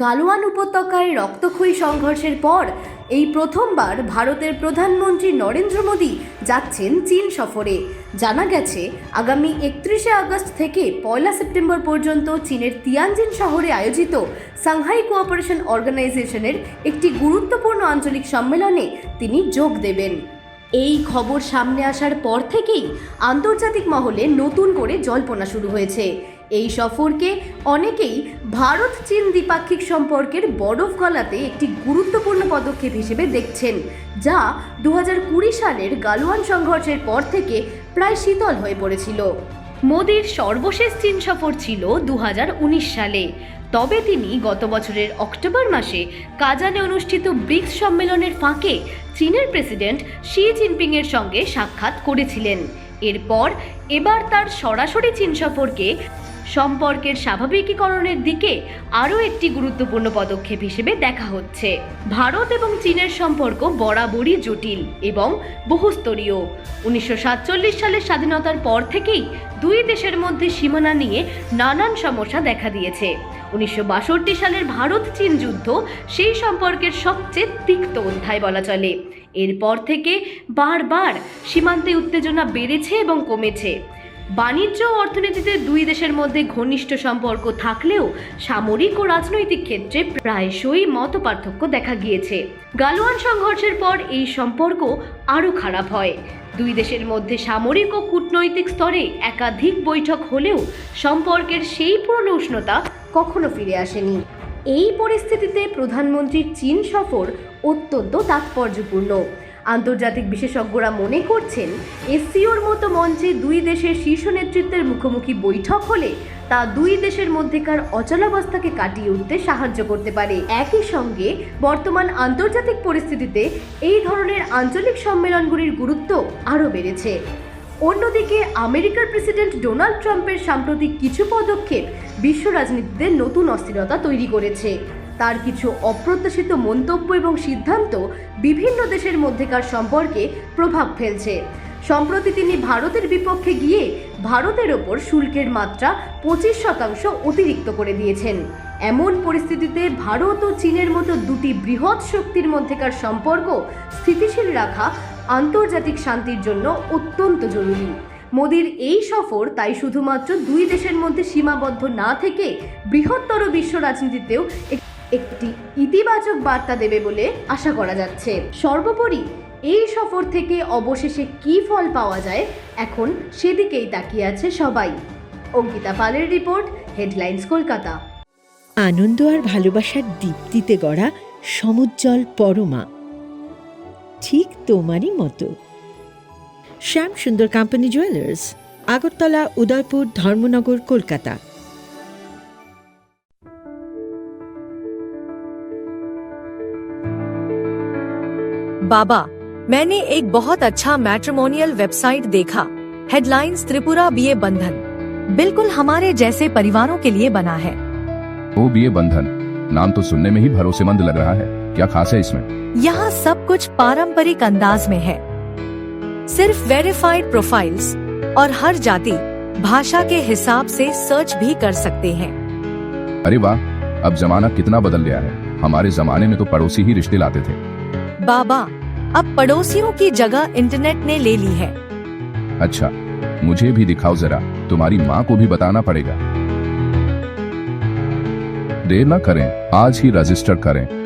গালোয়ান উপত্যকায় রক্তক্ষয়ী সংঘর্ষের পর এই প্রথমবার ভারতের প্রধানমন্ত্রী নরেন্দ্র মোদী যাচ্ছেন চীন সফরে। জানা গেছে, আগামী একত্রিশে আগস্ট থেকে পয়লা সেপ্টেম্বর পর্যন্ত চীনের তিয়ানজিন শহরে আয়োজিত সাংহাই কোঅপারেশন অর্গানাইজেশনের একটি গুরুত্বপূর্ণ আঞ্চলিক সম্মেলনে তিনি যোগ দেবেন। এই খবর সামনে আসার পর থেকেই আন্তর্জাতিক মহলে নতুন করে জল্পনা শুরু হয়েছে। এই সফরকে অনেকেই ভারত চীন দ্বিপাক্ষিক সম্পর্কের বরফ গলাতে একটি গুরুত্বপূর্ণ পদক্ষেপ হিসেবে দেখছেন, যা দু হাজার কুড়ি সালের গালওয়ান সংঘর্ষের পর থেকে প্রায় শীতল হয়ে পড়েছিল। মোদির সর্বশেষ চীন সফর ছিল দু হাজার উনিশ সালে। তবে তিনি গত বছরের অক্টোবর মাসে কাজানে অনুষ্ঠিত ব্রিক্স সম্মেলনের ফাঁকে চীনের প্রেসিডেন্ট শি জিনপিংয়ের সঙ্গে সাক্ষাৎ করেছিলেন। এরপর এবার তার সরাসরি চীন সফরকে সম্পর্কের স্বাভাবিকীকরণের দিকে আরও একটি গুরুত্বপূর্ণ পদক্ষেপ হিসেবে দেখা হচ্ছে। ভারত এবং চীনের সম্পর্ক বরাবরই জটিল এবং বহুস্তরীয়। উনিশশো সাতচল্লিশ সালের স্বাধীনতার পর থেকেই দুই দেশের মধ্যে সীমানা নিয়ে নানান সমস্যা দেখা দিয়েছে। উনিশশো বাষট্টি সালের ভারত চীন যুদ্ধ সেই সম্পর্কের সবচেয়ে তিক্ত অধ্যায় বলা চলে। এরপর থেকে বারবার সীমান্তে উত্তেজনা বেড়েছে এবং কমেছে। বাণিজ্য ও অর্থনীতিতে দুই দেশের মধ্যে ঘনিষ্ঠ সম্পর্ক থাকলেও সামরিক ও রাজনৈতিক ক্ষেত্রে প্রায়শই মত পার্থক্য দেখা গিয়েছে। গালোয়ান সংঘর্ষের পর এই সম্পর্ক আরও খারাপ হয়। দুই দেশের মধ্যে সামরিক ও কূটনৈতিক স্তরে একাধিক বৈঠক হলেও সম্পর্কের সেই পুরনো উষ্ণতা কখনো ফিরে আসেনি। এই পরিস্থিতিতে প্রধানমন্ত্রীর চীন সফর অত্যন্ত তাৎপর্যপূর্ণ। আন্তর্জাতিক বিশেষজ্ঞরা মনে করছেন, এসসিওর মতো মঞ্চে দুই দেশের শীর্ষ নেতৃত্বের মুখোমুখি বৈঠক হলে তা দুই দেশের মধ্যেকার অচলাবস্থাকে কাটিয়ে উঠতে সাহায্য করতে পারে। একই সঙ্গে বর্তমান আন্তর্জাতিক পরিস্থিতিতে এই ধরনের আঞ্চলিক সম্মেলনগুলির গুরুত্ব আরও বেড়েছে। অন্যদিকে আমেরিকার প্রেসিডেন্ট ডোনাল্ড ট্রাম্পের সাম্প্রতিক কিছু পদক্ষেপ বিশ্ব রাজনীতিতে নতুন অস্থিরতা তৈরি করেছে। তার কিছু অপ্রত্যাশিত মন্তব্য এবং সিদ্ধান্ত বিভিন্ন দেশের মধ্যেকার সম্পর্কে প্রভাব ফেলছে। সম্প্রতি তিনি ভারতের বিপক্ষে গিয়ে ভারতের ওপর শুল্কের মাত্রা পঁচিশ শতাংশ অতিরিক্ত করে দিয়েছেন। এমন পরিস্থিতিতে ভারত ও চীনের মতো দুটি বৃহৎ শক্তির মধ্যেকার সম্পর্ক স্থিতিশীল রাখা আন্তর্জাতিক শান্তির জন্য অত্যন্ত জরুরি। মোদির এই সফর তাই শুধুমাত্র দুই দেশের মধ্যে সীমাবদ্ধ না থেকে বৃহত্তর বিশ্ব রাজনীতিতেও একটি ইতিবাচক বার্তা দেবে বলে আশা করা যাচ্ছে। সর্বোপরি এই সফর থেকে অবশেষে কী ফল পাওয়া যায়, এখন সেদিকেই তাকিয়ে আছে সবাই। অঙ্কিতা পালের রিপোর্ট, হেডলাইন্স কলকাতা। আনন্দ আর ভালোবাসার দীপ্তিতে গড়া সমুজ্জ্বল পরমা। ঠিক তোমারই মতো। Shyam Sundar company jewellers Agartala, Udaipur, Dharmanagar, Kolkata. बाबा मैंने एक बहुत अच्छा मैट्रिमोनियल वेबसाइट देखा। हेडलाइंस त्रिपुरा बीए बंधन बिल्कुल हमारे जैसे परिवारों के लिए बना है। ओ बी ए बंधन नाम तो सुनने में ही भरोसेमंद लग रहा है। क्या खास है इसमें? यहाँ सब कुछ पारंपरिक अंदाज में है। सिर्फ़ वेरिफाइड प्रोफाइल्स और हर जाति भाषा के हिसाब से सर्च भी कर सकते हैं। अरे वाह अब जमाना कितना बदल गया है। हमारे जमाने में तो पड़ोसी ही रिश्ते लाते थे। बाबा अब पड़ोसियों की जगह इंटरनेट ने ले ली है। अच्छा मुझे भी दिखाओ जरा, तुम्हारी माँ को भी बताना पड़ेगा। देर न करें, आज ही रजिस्टर करें।